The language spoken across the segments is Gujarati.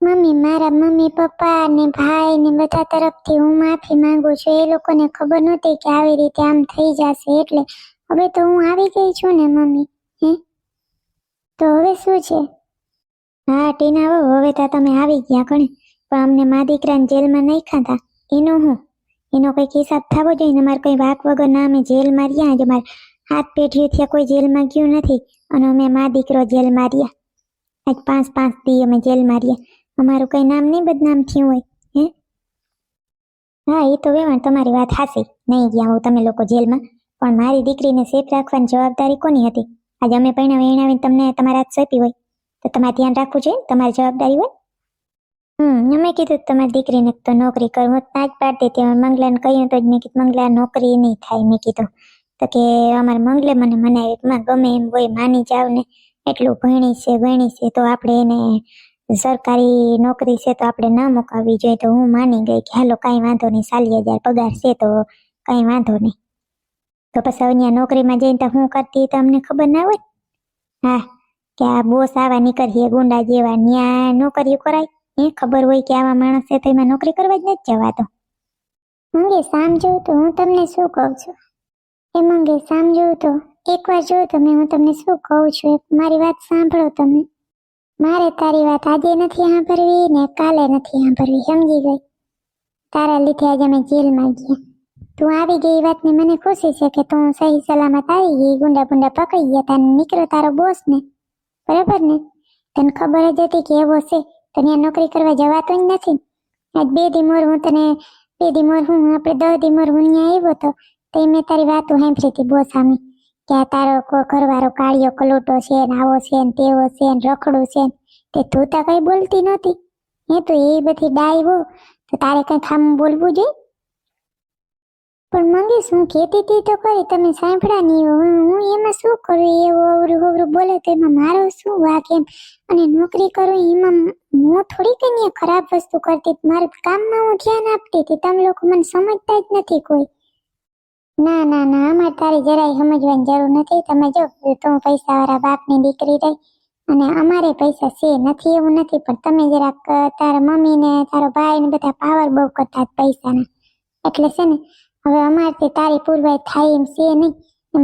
મમ્મી, મારા મમ્મી, પપ્પા ને ભાઈ ને બધા તરફથી હું માફી માંગુ છું. એ લોકોને ખબર નહોતી કે આવી રીતે આમ થઈ જશે. એટલે હવે તો હું આવી ગઈ છું ને મમ્મી, હે? તો હવે શું છે? હા, ટીના હો હવે તો તમે આવી ગયા કણે પણ અમને મા દીકરાને જેલમાં નહીં ખાતા એનો હું? એનો કંઈક હિસાબ થવો જોઈએ ને? મારે કંઈ વાક વગર ના અમે જેલમાં રહ્યા આજે. મારે હાથ પેઢીઓથી કોઈ જેલમાં ગયું નથી. અને અમે મા દીકરો જેલમાં રહ્યા આજ પાંચ પાંચ દી અમે જેલમાં રહ્યા અમારું કઈ નામ નહીં બદનામ થયું હોય, હે? હા એ તો વેવાણ તમારી વાત હાસી નહીં ગયા હું તમે લોકો જેલમાં. પણ મારી દીકરીને સેફ રાખવાની જવાબદારી કોની હતી? આજે અમે પૈણા વેણાવીને તમને તમારા હાથ સોંપી હોય. તો તમારે ધ્યાન રાખવું જોઈએ તમારી જવાબદારી હોય? હમ, અમે કીધું તમારી દીકરીને તો નોકરી કરું. હું ના જ હતી. અમે મંગલાને કહ્યું તો જ મેં કીધું, મંગલા, નોકરી નહીં થાય. મેં કીધું. તો કે અમારે મંગલે મને મનાવી ગમે એમ હોય, માની જાવ ને એટલું ભણી છે ભણી છે, તો આપણે એને સરકારી નોકરી છે તો આપણે ના મુકાવવી જોઈએ. તો હું માની ગઈ કે, હાલો, કાંઈ વાંધો નહીં સાલી હજાર પગાર છે તો કાંઈ વાંધો નહીં. તો પછી અહીંયા નોકરીમાં જઈને તો હું કરતી તો અમને ખબર ના હોય? હા, કે આ બોસ આવા નીકળીએ ગુંડા જેવા, ન્યા નોકરીઓ કરાય? એ ખબર હોય કે આવા માણસ છે તો એમાં નોકરી કરવા જ નથી જવાતો. મંગે સમજો તો હું તમને શું કહું છું? એ મંગે સમજો તો. એકવાર જો તમે હું તમને શું કહું છું? મારી વાત સાંભળો તમે. મારે તારી વાત આજે નથી સાંભળવી ને કાલે નથી સાંભળવી, સમજી ગઈ. તારા લીધે આજે અમે જેલમાં ગયા. તું આવી ગઈ વાત વાતની મને ખુશી છે કે તું સહી સલામત આવી ગઈ, ગુંડા ગુંડા પકડી ગયા, તારે નીકળ્યો તારો બોસ ને બરાબર ને? તને ખબર જ હતી કે એવો છે તને નોકરી કરવા જવાતો જ નથી. આજ બે દી મોર હું તને, બે દી મોર હું આપણે દસ દી મોર હું અહીંયા આવ્યો તો તે મેં તારી વાત સાંભળી હતી બોસ સામે. કે આ તારો ઘરવાળો કાળિયો કલોટો છે ને આવો છે ને તેવો છે ને રખડું છે તે તું તો કઈ બોલતી નહોતી. હે તો એ બધી ડાય હો, તો તારે કઈ ખામ બોલવું જોઈએ? પણ મંગેશ, હું કહેતી હતી તો કરી તમે સાંભળ્યા નહીં હો. હું એમાં શું કરું? એવું અવરું અવરું બોલે તો એમાં મારો શું વાક એમ? અને નોકરી કરું એમાં હું થોડી કંઈ ખરાબ વસ્તુ કરતી મારા કામમાં હું ધ્યાન આપતી હતી. તમે લોકો મને સમજતા જ નથી કોઈ. ના ના ના, અમારે તારી જરાય સમજવાની જરૂર નથી. તમે જો તું પૈસા વાળા બાપની દીકરી રહી. અને અમારે પૈસા છે, નથી એવું નથી, પણ તમે જરાક તારા મમ્મી ને તારો ભાઈ ને બધા પાવર બહુ કરતા પૈસાના. એટલે છે ને, હવે અમારથી તારી પૂરવાઈ થાય એમ છે નહીં.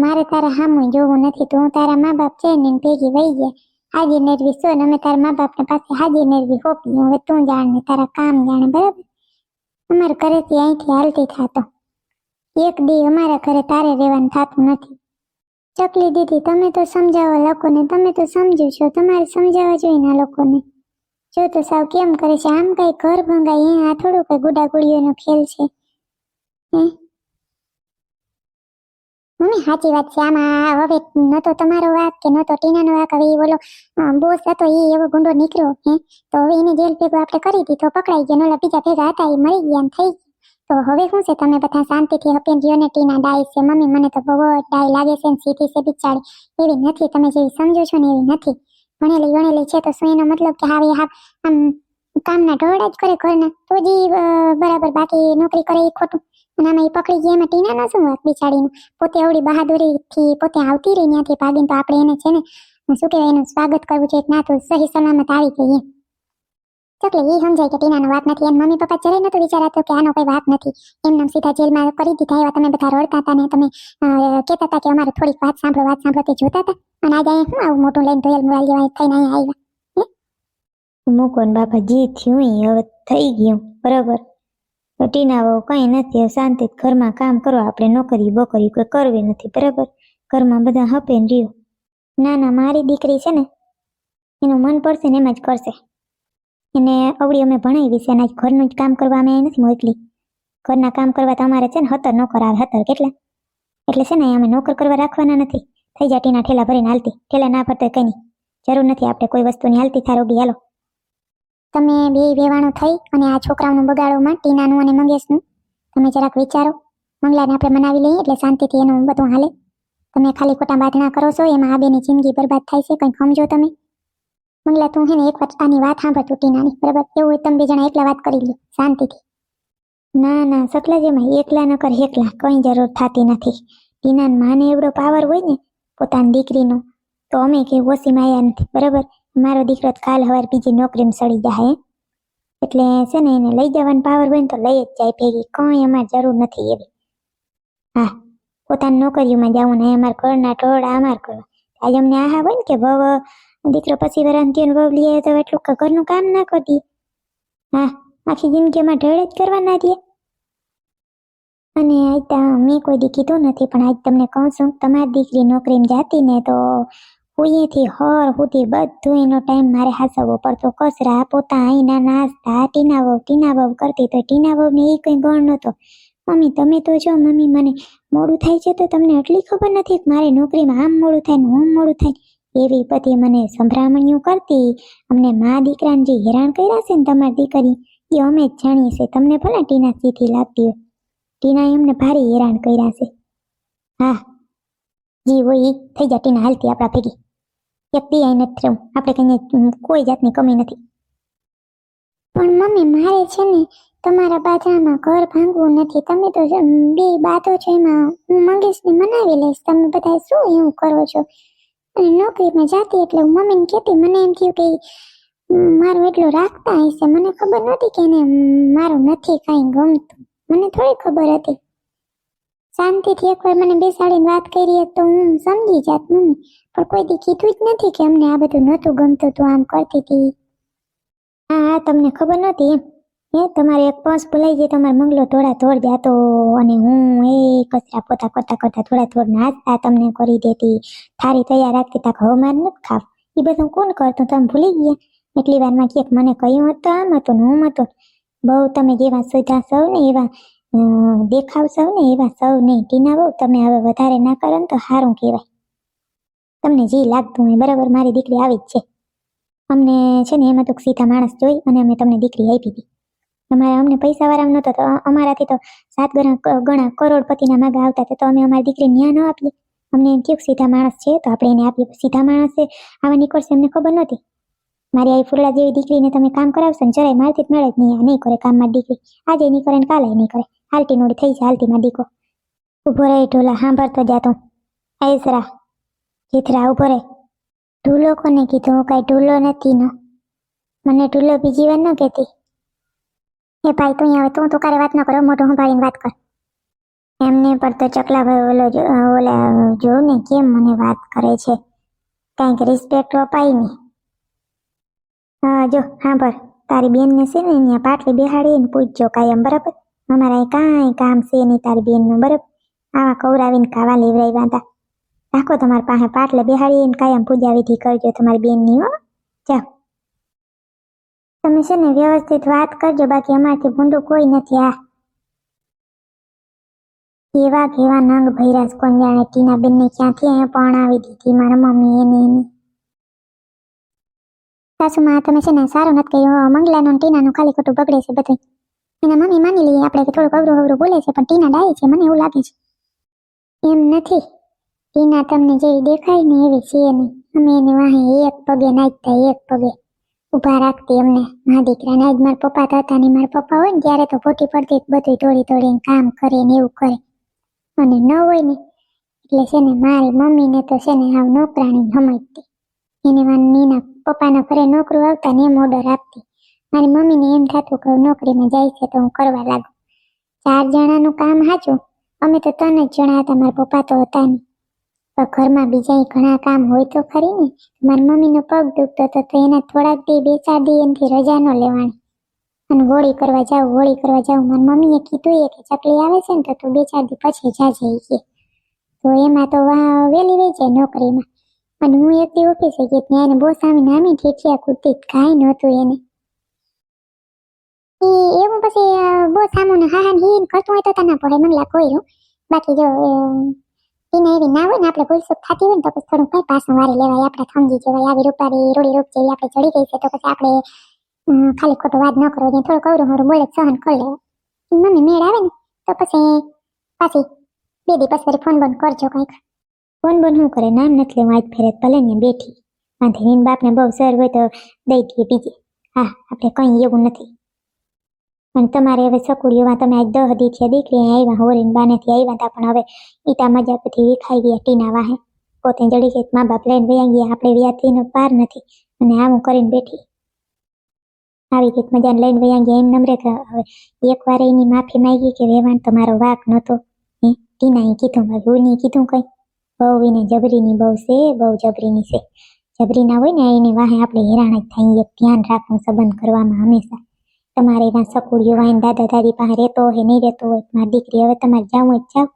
મારે તારા હામું જોવું નથી. તો હું તારા મા બાપ છે ને ભેગી વહી ગયા હાજી નેરવી ને, અમે તારા મા બાપને પાસે હાજી નેરવી હોપી. હવે તું જાણ ને તારા કામ જાણે, બરાબર? અમારે ઘરેથી અહીંથી હાલતી થાતો. એક દી અમારા ઘરે તારે રહેવાનું થતું નથી. ચકલી દીદી, તમે તો સમજાવો લોકોને, તમે તો સમજો છો, તમારે સમજાવવા જોઈએ ને લોકોને. જો તો સાવ કેમ કરે છે, આમ કઈ ઘર ભંગાય એ આ થોડું કઈ ગુડાગુડીઓનો ખેલ છે. મમ્મી, સાચી વાત છે, આમાં હવે ન તો તમારો વાક કે ન તો ટીનાનો વાક, હવે બોલો બોસ હતો એ એવો ગુંડો નીકળ્યો, હે? તો હવે એને જેલ ભેગો આપણે કરી દીધો, પકડાઈ ગયો ને બીજા ભેગા હતા એ મરી ગયા થઈ ગયું. તો હવે શું છે? તમે બધા શાંતિથી હપીને જીઓ ને ટીના છે. મમ્મી, મને તો બહુ ડાય લાગે છે ને સીધી છે બિચારી એવી નથી, તમે જેવી સમજો છો ને એવી નથી. ભણેલી ગણેલી છે તો શું એનો મતલબ કે હાવી હા આમ કામના ઢોળા જ કરે ઘરના. તો જ બરાબર બાકી નોકરી કરે એ ખોટું. અને આમાં એ પકડી ગઈ, એમાં ટીનાનો શું વાત બિચારીનો? પોતે આવડી બહાદુરીથી પોતે આવતી રહી, ત્યાંથી ભાગીને તો આપણે એને છે ને, શું કહેવાય, એનું સ્વાગત કરવું જોઈએ ના, તો સહી સલામત આવી ગઈ ચોકલે એ સમજાય કે ટીનાનો વાત નથી. એમ મમ્મી પપ્પા જરાય નતો વિચારાતો કે આનો કોઈ વાત નથી. એમને સીધા જેલમાં કરી દીધા એવા તમે બધા રડતા હતા ને તમે કહેતા હતા કે અમારે થોડીક વાત સાંભળો વાત સાંભળો તે જોતા હતા. અને આજે શું આવું મોટું લઈને ધોયલ મોબાઈલ જેવા થઈને અહીંયા આવ્યા? મૂકો બાપા જી થયું હવે થઈ ગયું. બરાબર. ટીના વહુ કઈ નથી શાંતિ ઘરમાં કામ કરો. આપણે નોકરી બોકરી કોઈ કરવી નથી. બરાબર. ઘરમાં બધા હપે ને રહ્યો. ના ના, મારી દીકરી છે ને, એનું મન પડશે ને એમ જ કરશે. એને અવળી અમે ભણાવી છે અને ઘરનું જ કામ કરવા અમે નથી મોકલી. ઘરના કામ કરવા તો અમારે છે ને હતર નોકર આવે, હતર કેટલા? એટલે છે ને અમે નોકર કરવા રાખવાના નથી. થઈ જા ટીના ઠેલા ભરીને હાલતી. ઠેલા ના ભરતો કઈ નહીં. જરૂર નથી આપણે કોઈ વસ્તુની હાલતી થારોગી હાલો. તમે બે વેવાણું થઈ અને આ છોકરાઓનું બગાડોમાં ટીનાનું અને મંગેશનું તમે જરાક વિચારો. મંગલાને આપણે મનાવી લઈએ એટલે શાંતિથી એનું બધું હાલે. તમે ખાલી ખોટા બાધણા કરો છો, એમાં આ બેની જિંદગી બરબાદ થાય છે, કંઈ સમજો તમે? મંગલા, તું હે એક વાર આની વાત સાંભળ તૂટી નાની. બરાબર? એવું હોય તમે બે જણા એકલા વાત કરી લો શાંતિથી. ના ના, સકલા જેમાં એકલા ન કર, એકલા. કઈ જરૂર થતી નથી. દીનાન માને એવડો પાવર હોય ને, પોતાની દીકરીનો, તો અમે કે ઓછી માયા નથી. બરાબર? મારો દીકરો કાલ હવાર બીજી નોકરીમાં સડી જાય એટલે છે ને એને લઈ જવાનો પાવર હોય ને તો લઈ જ જાય ભેગી. કંઈ અમારે જરૂર નથી એવી. હા, પોતાની નોકરીમાં જવું ને, અમારે ઘરના ટોળા અમાર કરવા. આજે અમને આહા હોય ને કે વહુ દીકરો પછી વરાંતિયો અનુભવ લઈ આવ્યો તો એટલું ઘરનું કામ ના કરી હા, આખી જિંદગીમાં ઢળ જ કરવાના દે. અને આજ મેં કોઈ દી કીધું નથી, પણ આજ તમને કહું છું, તમારી દીકરી નોકરીમાં જાતી ને તો હુંયેથી હર સુધી બધું એનો ટાઈમ મારે હાસવવો પડતો. કચરા, પોતા અહીંના નાસ્તા, ટીના વહુ ટીના વહુ કરતી તો ટીના વહુને એ કંઈ ગણ નહોતો. મમ્મી, તમે તો જો, મમ્મી, મને મોડું થાય છે તો તમને એટલી ખબર નથી કે મારે નોકરીમાં આમ મોડું થાય ને આમ મોડું થાય? એવી બધી મને સંભળામણીઓ કરતી. અમને મા દીકરાને હેરાન કર્યા છે ને તમારી દીકરી, એ અમે જ જાણીએ છીએ. તમને ભલે ટીના સીધી લાગતી હોય. ટીનાએ અમને ભારે હેરાન કર્યા છે. હા, જી હોય થઈ જા ટીના હાલતી આપણા ભેગી. વ્યક્તિ અહીં નથી રહેવું. આપણે કંઈ કોઈ જાતની કમી નથી. પણ મમ્મી, મારે છે ને તમારા બાજરામાં ઘર ભાંગવું નથી. તમે તો બે બાતો છે એમાં હું મંગેશને મનાવી લઈશ. તમે બધા શું એવું કરો છો? અને નોકરીમાં જાતી એટલે હું મમ્મીને કહેતી, મને એમ થયું કે મારું એટલું રાખતા હશે, મને ખબર નહોતી કે એને મારું નથી કાંઈ ગમતું. મને થોડી ખબર હતી. શાંતિથી એકવાર મને બેસાડીને વાત કરી તો હું સમજી જાત મમ્મી, પણ કોઈ દી કીધું જ નથી કે અમને આ બધું નહોતું ગમતું, તું આમ કરતી હતી હા હા, તમને ખબર નહોતી એમ. હે, તમારે એક પર્સ ભૂલાઈ જાય તમારે મંગલો થોડા થોડ જાતો અને હું એ કચરા પોતા કરતા કરતા થોડા થોડ નાચતા તમને કરી દેતી. થારી તૈયાર રાખતી, તાક હવે માર નથી ખાવ. એ બધું કોણ કરતું? તમે ભૂલી ગયા. એટલી વારમાં ક્યાંક મને કહ્યું હતું, આમ હતું હું હતું. બહુ તમે જેવા સીધા સૌ ને એવા દેખાવ સૌ ને એવા સૌ નહીં. ટીના બહુ તમે હવે વધારે ના કરો ને તો સારું કહેવાય. તમને જે લાગતું હોય, બરાબર મારી દીકરી આવી જ છે. અમને છે ને એમાં તો સીધા માણસ જોઈ અને અમે તમને દીકરી આપી હતી અમારે અમને પૈસા વાળા નહોતો તો અમારાથી તો સાત ગણા ગણા કરોડપતિના માગા આવતા હતા, તો અમે અમારી દીકરી ન્યા ન આપીએ. અમને એમ થયું સીધા માણસ છે, તો આપણે એને આપીએ. સીધા માણસ છે, આવા નીકળશે અમને ખબર નહોતી. મારી આવી ફૂલડા જેવી દીકરીને તમે કામ કરાવશો ને જરાય મારથી જ મળે જ નહીં, આ નહીં કરે કામમાં દીકરી. આજે નહીં કરે ને કાલે નહીં કરે. હાલતી નોડી થઈ છે હાલતીમાં દીકો ઊભો રહે, ઢોલા સાંભળતો જાતો. આયસરા જીથરા ઊભો રહે. ઢૂલો કોને કીધું? હું કાંઈ ઢૂલો નથી નો. મને ઢૂલો બીજી વાર ન કહેતી. એ ભાઈ, તું અહીંયા તું તો કારે વાત ન કરો મોઢું સંભાળીને વાત કર. એમને પર તો ચકલાભાઈ ઓલો ઓલા જો ને કેમ મને વાત કરે છે? કાંઈક રિસ્પેક્ટ અપાય ને હા, જો, સાંભળ, તારી બેનને છે ને અહીંયા પાટલી બેહાડીને પૂછજો કાયમ, બરાબર? અમારે અહીં કાંઈ કામ છે નહીં તારી બેનનું, બરાબર? આવા કવરાવીને ખાવા લેવડાવ્યા હતા રાખો તમારી પાસે પાટલે બેહાડીને કાયમ પૂજા વિધિ કરજો તમારી બેનની, હો. જાઓ. તમે છે ને વ્યવસ્થિત વાત કરજો, બાકી અમારથી ભૂંડું કોઈ નથી આ કેવા કેવા નંગ ભૈરાસ કોણ જાણે ટીના બેનને ક્યાંથી અહીંયા પરણાવી દીધી મારા મમ્મી એને એને સાસુમાં તમે છે ને સારું નથી કર્યું મંગલાનું ટીનાનું ખાલી ખોટું બગડે છે બધું એના મમ્મી માની લઈએ આપણે કે થોડુંક અવરું અવરું બોલે છે, પણ ટીના ડાય છે, મને એવું લાગે છે. એમ નથી. ટીના તમને જેવી દેખાય ને એવી છે નહીં. અમે એને વાહે એક પગે નાખતા, એક પગે. ઊભા રાખતી અમને. મારા દીકરાને જ મારા પપ્પા તો ને મારા પપ્પા હોય ને, ત્યારે તો ખોટી પડતી બધું તોડી તોડીને કામ કરે ને એવું કરે. અને ન હોય ને, એટલે છે ને મારી મમ્મીને તો છે ને આવ નોકરાણી સમજતી. એને નીના પપ્પાના ઘરે નોકરું આવતા ને એમ ઓર્ડર આપતી. મારી મમ્મીને એમ થતું કે નોકરીમાં જાય છે તો હું કરવા લાગુ. ચાર જણાનું કામ સાચું? અમે તો ત્રણ જ જણા હતા, મારા પપ્પા તો હતા નહીં. પણ ઘરમાં બીજા ઘણા કામ હોય તો ખરી ને મારી મમ્મીનો પગ દુખતો હતો તો એના થોડાક દી, બે, ચાર દી એનાથી રજા ન લેવાની. અને હોળી કરવા જાવ, હોળી કરવા જાઉં મારી મમ્મીએ કીધું કે ચકલી આવે છે ને તો તું બે, ચાર દી પછી જાજે કે. તો એમાં તો વહેલી વહી જાય નોકરીમાં. અને હું એટલી દી ઓફિસે ગઈ ત્યાં એને બહુ સામે નામી ઠેઠિયા કૂદતી કાંઈ નહોતું એને. એવું પછી બહુ સામું હા હા હીન કરતું હોય તો તને પડે મંગલા કોઈ બાકી જો એને એવી ના હોય ને આપણે ભૂલ સુખ થતી હોય ને તો પછી થોડું કઈ પાછું વારી લેવાય. આપણે સમજી જવાય, આવી રૂપારી રૂડી રૂપ જેવી આપણે ચડી ગઈ છે તો પછી આપણે ખાલી ખોટો વાત ન કરવો જોઈએ. થોડું કવરું મોરું બોલે સહન કરી લેવું. મમ્મી મેળ આવે ને તો પછી પાછી બે દી પછી ફોન બંધ કરજો કંઈક. ફોન બંધ શું કરે? નામ નથી લેવું. આજ ફેરે ભલે ને બેઠી. વાંધે એન બાપને બહુ સર હોય તો દઈ દઈએ બીજે. હા, આપણે કંઈ એવું નથી. અને તમારે હવે સકુડીઓમાં તમે આજ દહ દી છે દીકરી આવ્યા, હોરીન બાનેથી આવ્યા હતા, પણ હવે ઈટા મજા પછી વિખાઈ ગયા, ટીના વાહે. પોતે જડી છે મા બાપ લઈને વયા ગયા, આપણે વ્યાથી પાર નથી. અને આવું કરીને બેઠી. આવી રીત મજાને લઈને વયા ગયા, એમ નમરે હવે એકવાર એની માફી માંગી કે વેવાણ તમારો વાક નહોતો. એ ટીનાએ કીધું નહીં કીધું કંઈ. બહુ એને જબરીની બહુ છે, બહુ જબરીની છે. જબરીના હોય ને એને વાહે આપણે હેરાન જ થઈએ, ધ્યાન રાખવું, સંબંધ કરવામાં હંમેશા. તમારે એના સકુડીઓ વાહીને દાદા દાદી પાસે રહેતો હોય, નહીં રહેતો હોય, મારી દીકરી હવે તમારે જાવું જ જાઓ.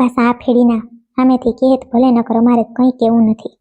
પાછા આ ફેડીના સામેથી કહે કહેત ભલે કરો મારે કંઈ કેવું નથી.